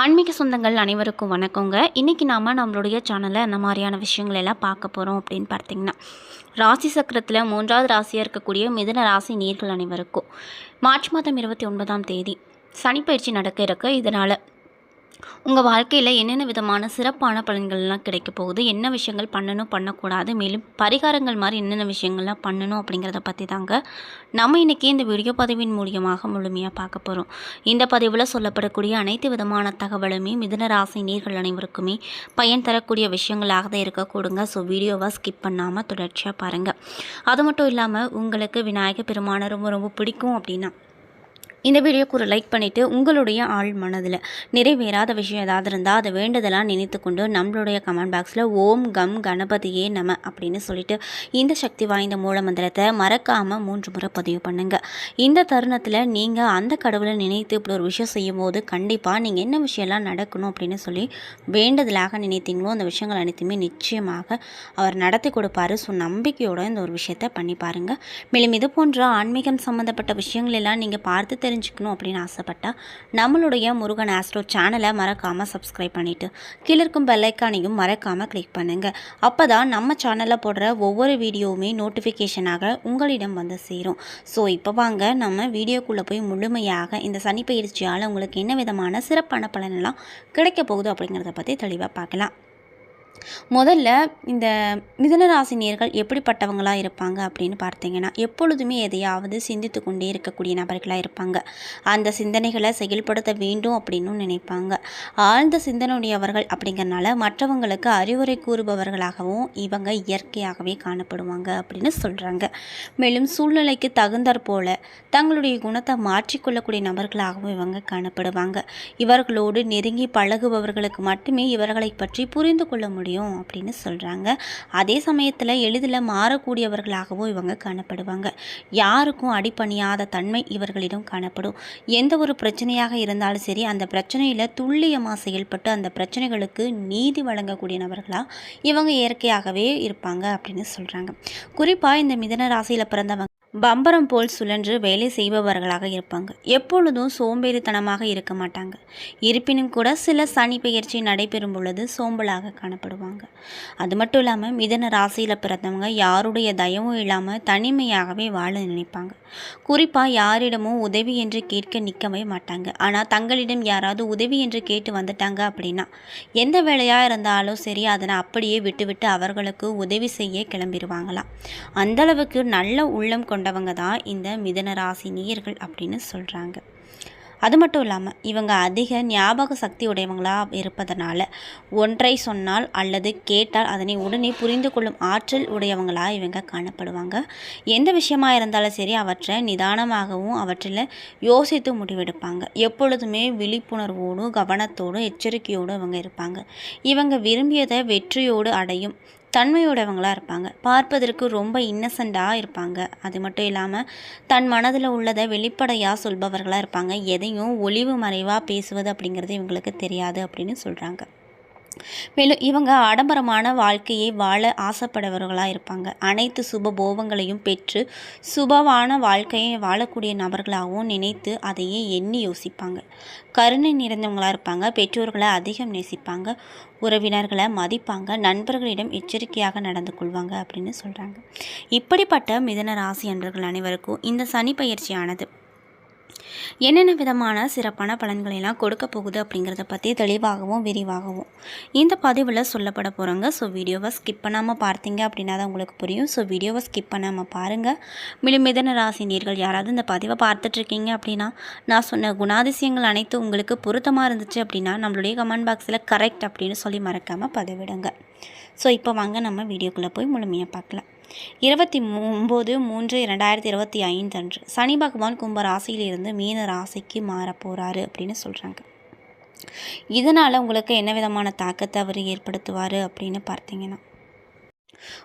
ஆன்மீக சொந்தங்கள் அனைவருக்கும் வணக்கங்க. இன்றைக்கி நாம் நம்மளுடைய சேனலில் அந்த மாதிரியான விஷயங்கள் எல்லாம் பார்க்க போகிறோம் அப்படின்னு பார்த்தீங்கன்னா ராசி சக்கரத்தில் மூன்றாவது ராசியாக இருக்கக்கூடிய மிதுன ராசி நீர்கள் அனைவருக்கும். மார்ச் மாதம் இருபத்தி ஒன்பதாம் தேதி சனிப்பயிற்சி நடக்க இருக்கு. இதனால் உங்கள் வாழ்க்கையில் என்னென்ன விதமான சிறப்பான பலன்கள்லாம் கிடைக்க போகுது? என்ன விஷயங்கள் பண்ணணும் பண்ணக்கூடாது? மேலும் பரிகாரங்கள் மாதிரி என்னென்ன விஷயங்கள்லாம் பண்ணணும் அப்படிங்கிறத பற்றி தாங்க நம்ம இன்றைக்கி இந்த வீடியோ பதிவின் மூலியமாக முழுமையாக பார்க்க போகிறோம் இந்த பதிவில் சொல்லப்படக்கூடிய அனைத்து விதமான தகவலுமே மிதுன ராசி நீர்கள் அனைவருக்குமே பயன் தரக்கூடிய விஷயங்களாக தான் இருக்கக்கூடுங்க ஸோ வீடியோவை ஸ்கிப் பண்ணாமல் தொடர்ச்சியாக பாருங்கள் அது மட்டும் இல்லாமல் உங்களுக்கு விநாயகர் பெருமானரும் ரொம்ப ரொம்ப பிடிக்கும் அப்படின்னா இந்த வீடியோக்கு ஒரு லைக் பண்ணிவிட்டு உங்களுடைய ஆள் மனதில் நிறைவேறாத விஷயம் ஏதாவது இருந்தால் அதை வேண்டுதலாக நினைத்து கொண்டு நம்மளுடைய கமெண்ட் பாக்ஸில் ஓம் கம் கணபதியே நம அப்படின்னு சொல்லிட்டு இந்த சக்தி வாய்ந்த மூல மந்திரத்தை மறக்காமல் மூன்று முறை பதிவு பண்ணுங்கள் இந்த தருணத்தில் நீங்கள் அந்த கடவுளை நினைத்து இப்படி ஒரு விஷயம் செய்யும்போது கண்டிப்பாக நீங்கள் என்ன விஷயம்லாம் நடக்கணும் அப்படின்னு சொல்லி வேண்டுதலாக நினைத்தீங்களோ அந்த விஷயங்கள் அனைத்துமே நிச்சயமாக அவர் நடத்தி கொடுப்பாரு. ஸோ நம்பிக்கையோடு இந்த ஒரு விஷயத்தை பண்ணி பாருங்கள் மேலும் இது போன்ற ஆன்மீகம் சம்மந்தப்பட்ட விஷயங்கள் எல்லாம் நீங்கள் பார்த்து தெரிஞ்சுக்கணும் அப்படின்னு ஆசைப்பட்டா நம்மளுடைய முருகன் ஆஸ்ட்ரோ சேனலை மறக்காமல் சப்ஸ்கிரைப் பண்ணிவிட்டு கீழே இருக்கும் பெல்லைக்கானையும் மறக்காமல் கிளிக் பண்ணுங்கள் அப்போ தான் நம்ம சேனலில் போடுற ஒவ்வொரு வீடியோவுமே நோட்டிஃபிகேஷனாக உங்களிடம் வந்து சேரும். ஸோ இப்போ வாங்க நம்ம வீடியோக்குள்ளே போய் முழுமையாக இந்த சனி பயிற்சியால் உங்களுக்கு என்ன விதமான சிறப்பான பலனெல்லாம் கிடைக்க போகுது அப்படிங்கிறத பற்றி தெளிவாக பார்க்கலாம். முதல்ல இந்த மிதனராசினியர்கள் எப்படிப்பட்டவங்களாக இருப்பாங்க அப்படின்னு பார்த்தீங்கன்னா எப்பொழுதுமே எதையாவது சிந்தித்து கொண்டே இருக்கக்கூடிய நபர்களாக இருப்பாங்க. அந்த சிந்தனைகளை செயல்படுத்த வேண்டும் அப்படின்னு நினைப்பாங்க. ஆழ்ந்த சிந்தனையுடையவர்கள் அப்படிங்கிறனால மற்றவங்களுக்கு அறிவுரை கூறுபவர்களாகவும் இவங்க இயற்கையாகவே காணப்படுவாங்க அப்படின்னு சொல்கிறாங்க மேலும் சூழ்நிலைக்கு தகுந்தாற் போல தங்களுடைய குணத்தை மாற்றிக்கொள்ளக்கூடிய நபர்களாகவும் இவங்க காணப்படுவாங்க. இவர்களோடு நெருங்கி பழகுபவர்களுக்கு மட்டுமே இவர்களை பற்றி புரிந்து கொள்ள முடியும் முடியும் அப்படின்னு சொல்கிறாங்க அதே சமயத்தில் எளிதில் மாறக்கூடியவர்களாகவும் இவங்க காணப்படுவாங்க. யாருக்கும் அடிப்பணியாத தன்மை இவர்களிடம் காணப்படும். எந்த ஒரு பிரச்சனையாக இருந்தாலும் சரி அந்த பிரச்சனையில் துல்லியமாக செயல்பட்டு அந்த பிரச்சனைகளுக்கு நீதி வழங்கக்கூடிய நபர்களாக இவங்க இயற்கையாகவே இருப்பாங்க அப்படின்னு சொல்கிறாங்க குறிப்பாக இந்த மிதன ராசியில் பிறந்தவங்க பம்பரம் போல் சுழன்று வேலை செய்பவர்களாக இருப்பாங்க. எப்பொழுதும் சோம்பேறித்தனமாக இருக்க மாட்டாங்க. இருப்பினும் கூட சில சனி பெயர்ச்சி நடைபெறும் பொழுது சோம்பலாக காணப்படுவாங்க. அது மட்டும் இல்லாமல் மிதன ராசியில் பிறந்தவங்க யாருடைய தயவும் இல்லாமல் தனிமையாகவே வாழ நினைப்பாங்க. குறிப்பாக யாரிடமும் உதவி என்று கேட்க நிற்கவே மாட்டாங்க. ஆனால் தங்களிடம் யாராவது உதவி என்று கேட்டு வந்துட்டாங்க அப்படின்னா எந்த வேலையாக இருந்தாலும் சரி அதனை அப்படியே விட்டுவிட்டு அவர்களுக்கு உதவி செய்ய கிளம்பிடுவாங்களாம் அந்தளவுக்கு நல்ல உள்ளம் கொண்ட கொண்டவங்க தான் இந்த மிதன ராசி நேயர்கள் அப்படின்னு சொல்கிறாங்க அது மட்டும் இல்லாமல் இவங்க அதிக ஞாபக சக்தி உடையவங்களாக இருப்பதனால ஒன்றை சொன்னால் அல்லது கேட்டால் அதனை உடனே புரிந்து கொள்ளும் ஆற்றல் உடையவங்களாக இவங்க காணப்படுவாங்க. எந்த விஷயமா இருந்தாலும் சரி அவற்றை நிதானமாகவும் அவற்றில் யோசித்து முடிவெடுப்பாங்க. எப்பொழுதுமே விழிப்புணர்வோடும் கவனத்தோடும் எச்சரிக்கையோடும் இவங்க இருப்பாங்க. இவங்க விரும்பியதை வெற்றியோடு அடையும் தன்மையுடையவங்களாக இருப்பாங்க. பார்ப்பதற்கு ரொம்ப இன்னசென்ட்டாக இருப்பாங்க. அது மட்டும் இல்லாமல் தன் மனதில் உள்ளதை வெளிப்படையாக சொல்பவர்களாக இருப்பாங்க. எதையும் ஒளிவு மறைவாக பேசுவது அப்படிங்கிறது இவங்களுக்கு தெரியாது அப்படின்னு சொல்கிறாங்க மேலும் இவங்க ஆடம்பரமான வாழ்க்கையை வாழ ஆசைப்படுபவர்களாக இருப்பாங்க. அனைத்து சுபபோகங்களையும் பெற்று சுபவான வாழ்க்கையை வாழக்கூடிய நபர்களாகவும் நினைத்து அதையே எண்ணி யோசிப்பாங்க. கருணை நிறைந்தவங்களாக இருப்பாங்க. பெற்றோர்களை அதிகம் நேசிப்பாங்க. உறவினர்களை மதிப்பாங்க. நண்பர்களிடம் எச்சரிக்கையாக நடந்து கொள்வாங்க அப்படின்னு சொல்கிறாங்க இப்படிப்பட்ட மிதன ராசி அன்பர்கள் அனைவருக்கும் இந்த சனி பயிற்சியானது. என்னென்ன விதமான சிறப்பான பலன்களெல்லாம் கொடுக்க போகுது அப்படிங்கிறத பற்றி தெளிவாகவும் விரிவாகவும் இந்த பதிவில் சொல்லப்பட போகிறோங்க ஸோ வீடியோவை ஸ்கிப் பண்ணாமல் பார்த்தீங்க அப்படின்னா தான் உங்களுக்கு புரியும். ஸோ வீடியோவை ஸ்கிப் பண்ணாமல் பாருங்கள் மேலும் மிதன ராசி நீர்கள் யாராவது இந்த பதிவை பார்த்துட்ருக்கீங்க அப்படின்னா நான் சொன்ன குணாதிசயங்கள் அனைத்தும் உங்களுக்கு பொருத்தமாக இருந்துச்சு அப்படின்னா நம்மளுடைய கமெண்ட் பாக்ஸில் கரெக்ட் அப்படின்னு சொல்லி மறக்காமல் பதிவிடுங்க. ஸோ இப்போ வாங்க நம்ம வீடியோக்குள்ளே போய் முழுமையாக பார்க்கலாம். இருபத்தி ஒம்பது மூன்று இரண்டாயிரத்தி இருபத்தி ஐந்து அன்று சனி பகவான் கும்ப ராசியிலிருந்து மீன ராசிக்கு மாறப்போகிறாரு அப்படின்னு சொல்கிறாங்க இதனால் உங்களுக்கு என்ன விதமான தாக்கத்தை அவர் ஏற்படுத்துவார் அப்படின்னு பார்த்தீங்கன்னா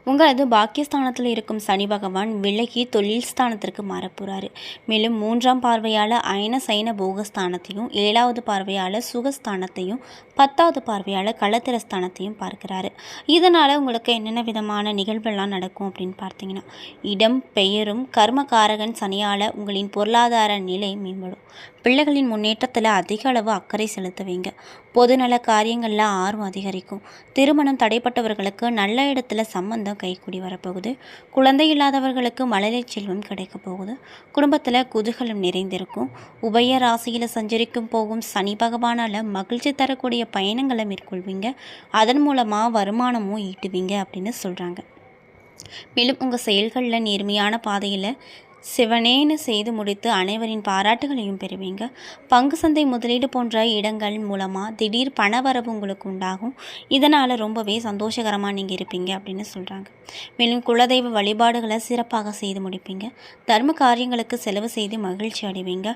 உங்களது பாக்கியஸ்தானத்தில் இருக்கும் சனி பகவான் விலகி தொழில் ஸ்தானத்திற்கு மாறப்போகிறாரு மேலும் மூன்றாம் பார்வையால் அயன சைன போகஸ்தானத்தையும் ஏழாவது பார்வையால் சுகஸ்தானத்தையும் பத்தாவது பார்வையால் களத்திரஸ்தானத்தையும் பார்க்குறாரு. இதனால் உங்களுக்கு என்னென்ன விதமான நிகழ்வெல்லாம் நடக்கும் அப்படின்னு பார்த்தீங்கன்னா இடம் பெயரும் கர்மகாரகன் சனியால் உங்களின் பொருளாதார நிலை மேம்படும். பிள்ளைகளின் முன்னேற்றத்தில் அதிக அளவு அக்கறை செலுத்துவீங்க. பொதுநல காரியங்களில் ஆர்வம் அதிகரிக்கும். திருமணம் தடைப்பட்டவர்களுக்கு நல்ல இடத்துல சம்பந்தம் கைக்கூடி வரப்போகுது. குழந்தை இல்லாதவர்களுக்கு மழலை செல்வம் கிடைக்க போகுது. குடும்பத்தில் குதூகலம் நிறைந்திருக்கும். உபய ராசியில் சஞ்சரிக்கும் போகும் சனி பகவானால் மகிழ்ச்சி தரக்கூடிய பயணங்களை மேற்கொள்வீங்க. அதன் மூலமாக வருமானமும் ஈட்டுவீங்க அப்படின்னு சொல்கிறாங்க மேலும் உங்கள் செயல்களில் நேர்மையான பாதையில் சிவனேன்னு செய்து முடித்து அனைவரின் பாராட்டுகளையும் பெறுவீங்க. பங்கு சந்தை முதலீடு போன்ற இடங்கள் மூலமாக திடீர் பணவரவு உங்களுக்கு உண்டாகும். இதனால் ரொம்பவே சந்தோஷகரமாக நீங்கள் இருப்பீங்க அப்படின்னு சொல்கிறாங்க மேலும் குலதெய்வ வழிபாடுகளை சிறப்பாக செய்து முடிப்பீங்க. தர்ம காரியங்களுக்கு செலவு செய்து மகிழ்ச்சி அடைவீங்க.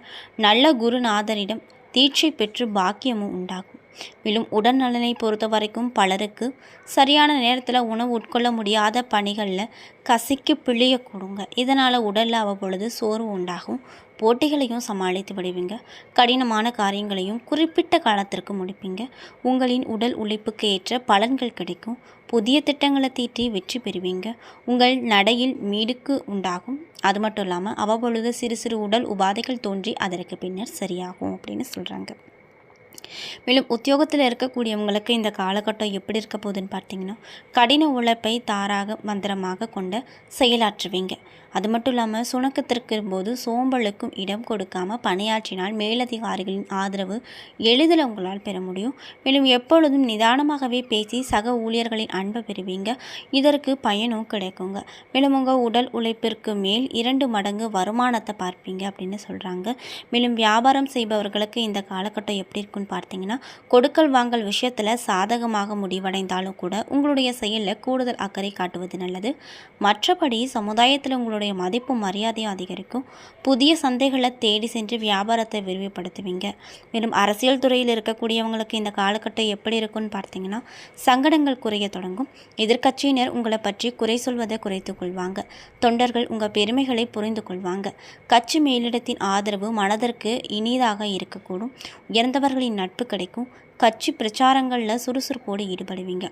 நல்ல குருநாதரிடம் தீட்சை பெற்று பாக்கியமும் உண்டாகும். மேலும் உடல்நலனை பொறுத்த வரைக்கும் பலருக்கு சரியான நேரத்தில் உணவு உட்கொள்ள முடியாத பணிகளில் கசிக்கு பிழிய கொடுங்க. இதனால் உடலில் அவ்வப்பொழுது சோர்வு உண்டாகும். போட்டிகளையும் சமாளித்து விடுவீங்க. கடினமான காரியங்களையும் குறிப்பிட்ட காலத்திற்கு முடிப்பீங்க. உங்களின் உடல் உழைப்புக்கு ஏற்ற பலன்கள் கிடைக்கும். புதிய திட்டங்களை தீட்டி வெற்றி பெறுவீங்க. உங்கள் நடையில் மீடுக்கு உண்டாகும். அது மட்டும் இல்லாமல் அவ்வப்பொழுது சிறு சிறு உடல் உபாதைகள் தோன்றி அதற்கு பின்னர் சரியாகும் அப்படின்னு சொல்கிறாங்க மேலும் உத்தியோகத்தில் இருக்கக்கூடியவங்களுக்கு இந்த காலகட்டம் எப்படி இருக்க போகுதுன்னு பார்த்தீங்கன்னா கடின உழைப்பை தாராக மந்திரமாக கொண்டு செயலாற்றுவீங்க. அது மட்டும் இல்லாமல் சுணக்கத்திற்கு போது சோம்பலுக்கும் இடம் கொடுக்காம பணியாற்றினால் மேலதிகாரிகளின் ஆதரவு எளிதில் உங்களால் பெற முடியும். மேலும் எப்பொழுதும் நிதானமாகவே பேசி சக ஊழியர்களின் அன்பை பெறுவீங்க. இதற்கு பயனும் கிடைக்குங்க. மேலும் உங்கள் உடல் உழைப்பிற்கு மேல் இரண்டு மடங்கு வருமானத்தை பார்ப்பீங்க அப்படின்னு சொல்கிறாங்க மேலும் வியாபாரம் செய்பவர்களுக்கு இந்த காலகட்டம் எப்படி இருக்குன்னு பார்த்தீங்கன்னா கொடுக்கல் வாங்கல் விஷயத்தில் சாதகமாக முடிவடைந்தாலும் கூட உங்களுடைய செயலில் கூடுதல் அக்கறை காட்டுவது நல்லது. மற்றபடி சமுதாயத்தில் உங்களுடைய மதிப்பு மரியாதையும் அதிகரிக்கும். புதிய சந்தைகளை தேடி சென்று வியாபாரத்தை விரிவுபடுத்துவீங்க. மேலும் அரசியல் துறையில் இருக்கக்கூடியவங்களுக்கு இந்த காலகட்டம் எப்படி இருக்கும்னு பார்த்தீங்கன்னா சங்கடங்கள் குறைய தொடங்கும். எதிர்க்கட்சியினர் உங்களை பற்றி குறை சொல்வதை குறைத்து கொள்வாங்க. தொண்டர்கள் உங்கள் பெருமைகளை புரிந்து கொள்வாங்க. கட்சி மேலிடத்தின் ஆதரவு மனதிற்கு இனிதாக இருக்கக்கூடும். உயர்ந்தவர்களின் நட்பு கிடைக்கும். கட்சி பிரச்சாரங்களில் சுறுசுறுப்போடு ஈடுபடுவீங்க.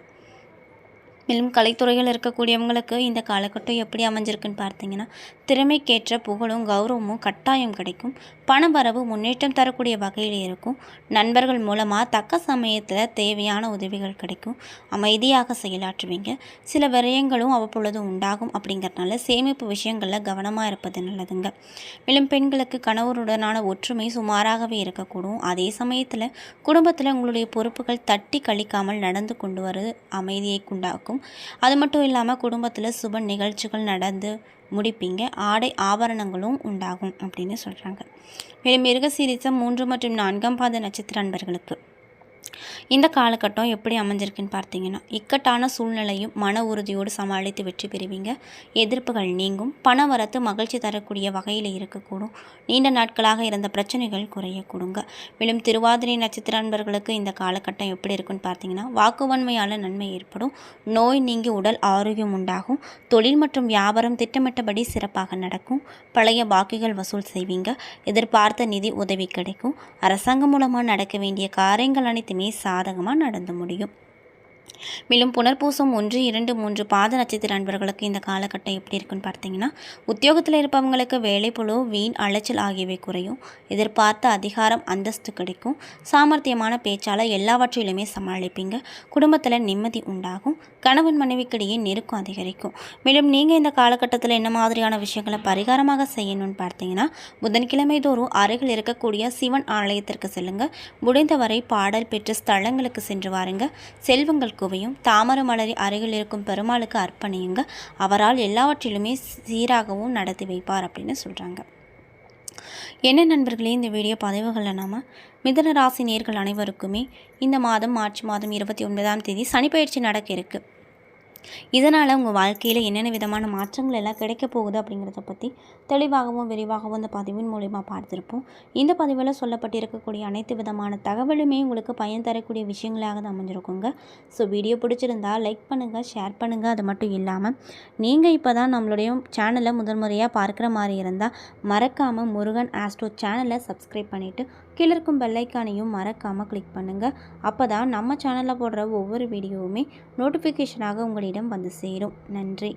மேலும் கலைத்துறையில் இருக்கக்கூடியவங்களுக்கு இந்த காலகட்டம் எப்படி அமைஞ்சிருக்குன்னு பார்த்தீங்கன்னா திறமைக்கேற்ற புகழும் கௌரவமும் கட்டாயம் கிடைக்கும். பணவரவு முன்னேற்றம் தரக்கூடிய வகையில் இருக்கும். நண்பர்கள் மூலமாக தக்க சமயத்தில் தேவையான உதவிகள் கிடைக்கும். அமைதியாக செயலாற்றுவீங்க. சில விரயங்களும் அவ்வப்பொழுது உண்டாகும் அப்படிங்கிறதுனால சேமிப்பு விஷயங்களில் கவனமாக இருப்பது நல்லதுங்க. மேலும் பெண்களுக்கு கணவருடனான ஒற்றுமை சுமாராகவே இருக்கக்கூடும். அதே சமயத்தில் குடும்பத்தில் உங்களுடைய பொறுப்புகள் தட்டி கழிக்காமல் நடந்து கொண்டு வருவது அமைதியை உண்டாக்கும். அது மட்டும் இல்லாமல் குடும்பத்தில் சுப நிகழ்ச்சிகள் நடந்து முடிப்பீங்க. ஆடை ஆபரணங்களும் உண்டாகும் அப்படின்னு சொல்கிறாங்க மேலும் மிருகசீரிசம் மூன்று மற்றும் நான்காம் பாத நட்சத்திர அன்பர்களுக்கு. இந்த காலகட்டம் எப்படி அமைஞ்சிருக்குன்னு பார்த்தீங்கன்னா இக்கட்டான சூழ்நிலையும் மன உறுதியோடு சமாளித்து வெற்றி பெறுவீங்க. எதிர்ப்புகள் நீங்கும். பண வரத்து மகிழ்ச்சி தரக்கூடிய வகையில் இருக்கக்கூடும். நீண்ட நாட்களாக இருந்த பிரச்சனைகள் குறையக்கூடுங்க. மேலும் திருவாதிரை நட்சத்திர அன்பர்களுக்கு இந்த காலகட்டம் எப்படி இருக்குன்னு பார்த்தீங்கன்னா வாக்குவன்மையால் நன்மை ஏற்படும். நோய் நீங்கி உடல் ஆரோக்கியம் உண்டாகும். தொழில் மற்றும் வியாபாரம் திட்டமிட்டபடி சிறப்பாக நடக்கும். பழைய பாக்கிகள் வசூல் செய்வீங்க. எதிர்பார்த்த நிதி உதவி கிடைக்கும். அரசாங்கம் மூலமாக நடக்க வேண்டிய காரியங்கள் அனைத்துமே சாதகமாக நடந்து முடியும். மேலும் புனர்பூசம் ஒன்று இரண்டு மூன்று பாத நட்சத்திர அன்பர்களுக்கு இந்த காலகட்டம் எப்படி இருக்குன்னு பார்த்தீங்கன்னா உத்தியோகத்தில் இருப்பவங்களுக்கு வேலைப்புழு வீண் அலைச்சல் ஆகியவை குறையும். எதிர்பார்த்த அதிகாரம் அந்தஸ்து கிடைக்கும். சாமர்த்தியமான பேச்சால் எல்லாவற்றிலுமே சமாளிப்பீங்க. குடும்பத்தில் நிம்மதி உண்டாகும். கணவன் மனைவிக்கிடையே நெருக்கம் அதிகரிக்கும். மேலும் நீங்கள் இந்த காலகட்டத்தில் என்ன மாதிரியான விஷயங்களை பரிகாரமாக செய்யணும்னு பார்த்தீங்கன்னா புதன்கிழமை தோறும் அருகில் இருக்கக்கூடிய சிவன் ஆலயத்திற்கு செல்லுங்க. முடிந்தவரை பாடல் பெற்ற ஸ்தலங்களுக்கு சென்று வாருங்க. செல்வங்கள் குவையும் தாமர மலரி அருகில் இருக்கும் பெருமாளுக்கு அர்ப்பணியுங்க. அவரால் எல்லாவற்றிலுமே சீராகவும் நடத்தி வைப்பார் அப்படின்னு சொல்கிறாங்க என்ன நண்பர்களே இந்த வீடியோ பதிவுகளில் நாம் மிதன ராசி நேர்கள் அனைவருக்குமே இந்த மாதம் மார்ச் மாதம் இருபத்தி ஒன்பதாம் தேதி சனிப்பயிற்சி நடக்க இருக்குது இதனால் உங்கள் வாழ்க்கையில் என்னென்ன விதமான மாற்றங்கள் எல்லாம் கிடைக்க போகுது அப்படிங்கிறத பற்றி தெளிவாகவும் விரிவாகவும் இந்த பதிவின் மூலிமா பார்த்துருப்போம். இந்த பதிவில் சொல்லப்பட்டிருக்கக்கூடிய அனைத்து விதமான தகவலுமே உங்களுக்கு பயன் தரக்கூடிய விஷயங்களாக தான் அமைஞ்சிருக்குங்க. ஸோ வீடியோ பிடிச்சிருந்தா லைக் பண்ணுங்கள் ஷேர் பண்ணுங்கள் அது மட்டும் இல்லாமல் நீங்கள் இப்போ தான் நம்மளுடைய சேனலை முதன்முறையாக பார்க்குற மாதிரி இருந்தால் மறக்காமல் முருகன் ஆஸ்ட்ரோ சேனலை சப்ஸ்கிரைப் பண்ணிவிட்டு கீழே இருக்கும் பெல்லைக்கானையும் மறக்காமல் கிளிக் பண்ணுங்கள் அப்போ தான் நம்ம சேனலில் போடுற ஒவ்வொரு வீடியோவுமே நோட்டிஃபிகேஷனாக உங்களுடைய உங்களிடம் வந்து சேரும். நன்றி.